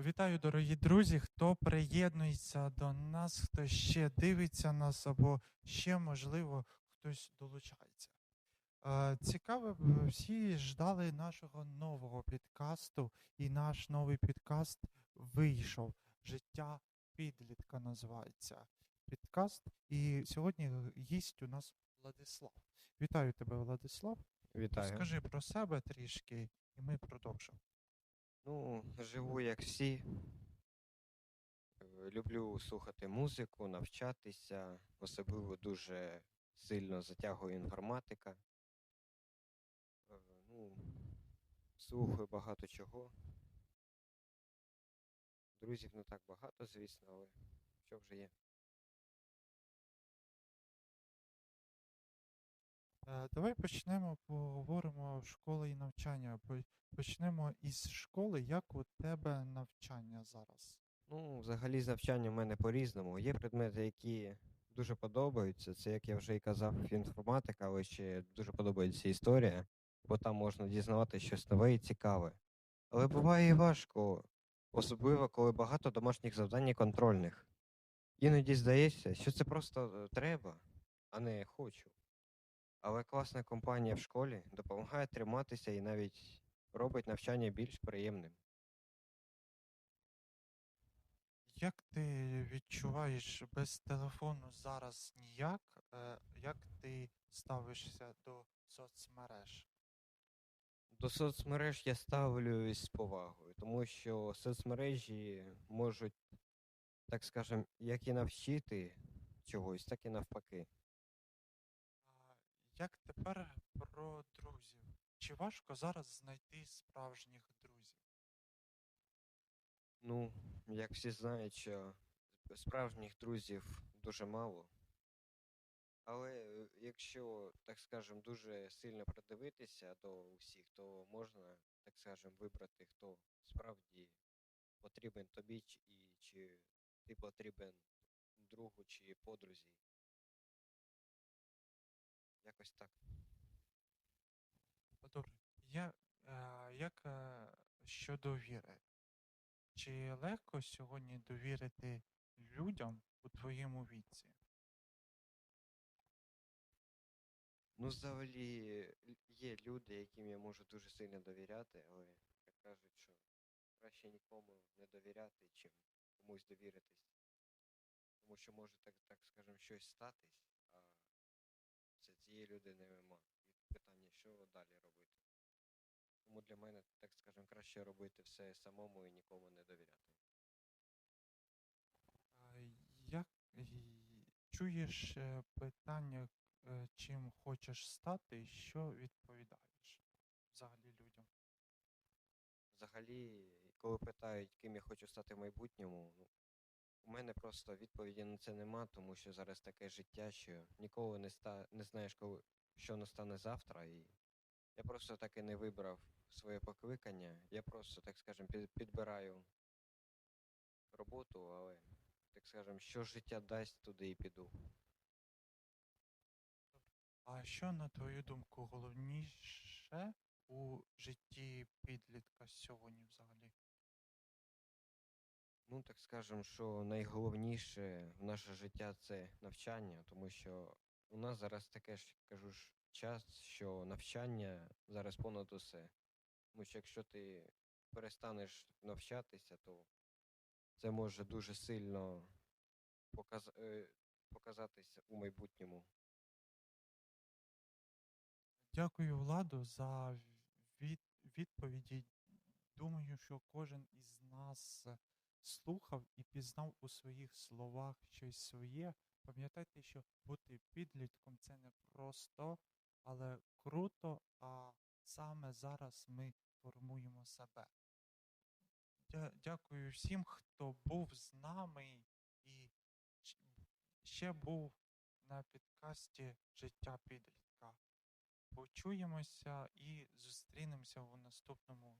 Вітаю, дорогі друзі, хто приєднується до нас, хто ще дивиться нас, або ще, можливо, хтось долучається. Е, Цікаво, всі ждали нашого нового підкасту, і наш новий підкаст вийшов. Життя підлітка називається підкаст. І сьогодні гість у нас Владислав. Вітаю тебе, Владислав. Вітаю. Скажи про себе трішки, і ми продовжимо. Ну, живу як всі. Е, Люблю слухати музику, навчатися. Особливо дуже сильно затягує інформатика. Е, Ну, слухаю багато чого. Друзів не так багато, звісно, але що вже є. Давай почнемо, поговоримо школи і навчання. По- Почнемо із школи. Як у тебе навчання зараз? Ну, взагалі, з навчанням в мене по-різному. Є предмети, які дуже подобаються. Це, як я вже і казав, інформатика, але ще дуже подобається історія, бо там можна дізнавати щось нове і цікаве. Але буває і важко, особливо, коли багато домашніх завдань і контрольних. Іноді здається, що це просто е, треба, а не хочу. Але класна компанія в школі допомагає триматися і навіть робить навчання більш приємним. Як ти відчуваєш без телефону зараз ніяк? Е, Як ти ставишся до соцмереж? До соцмереж я ставлюсь з повагою, тому що соцмережі можуть, так скажем, як і навчити чогось, так і навпаки. Як тепер про друзів? Чи важко зараз знайти справжніх друзів? Ну, як всі знають, що справжніх друзів дуже мало. Але е, якщо, так скажем, дуже сильно придивитися до усіх, то можна, так скажем, вибрати, хто справді потрібен тобі, і чи ти потрібен другу чи подрузі. Якось так. Добре. Я, е, як е, щодо віри? Чи легко сьогодні довірити людям у твоєму віці? Ну, взагалі, є люди, яким я можу дуже сильно довіряти, але як кажуть, що краще нікому не довіряти, чим комусь довіритись. Тому що може так, так скажем, щось статись, цієї людини нема. І питання, що далі робити. Тому для мене, так скажем, краще робити все самому і нікому не довіряти. Як чуєш е, питання, е, чим хочеш стати, і що відповідаєш взагалі людям? Взагалі, коли питають, ким я хочу стати в майбутньому, ну, мене просто відповіді на це нема, тому що зараз таке життя, що ніколи не, ста... не знаєш, коли... що настане завтра. І я просто так і не вибрав своє покликання. Я просто, так скажем, під... підбираю роботу, але, так скажем, що життя дасть, туди і піду. А що, на твою думку, головніше у житті підлітка сьогодні взагалі? Ну, так скажем, що найголовніше в наше життя це навчання, тому що у нас зараз таке ж кажу ж час, що навчання зараз понад усе. Тому що якщо ти перестанеш навчатися, то це може дуже сильно показ... е, показатися у майбутньому. Дякую, Владу, за від... відповіді. Думаю, що кожен із нас слухав і пізнав у своїх словах щось своє. Пам'ятайте, що бути підлітком це не просто, але круто, а саме зараз ми формуємо себе. Дя- Дякую всім, хто був з нами і ще був на підкасті Життя підлітка. Почуємося і зустрінемося у наступному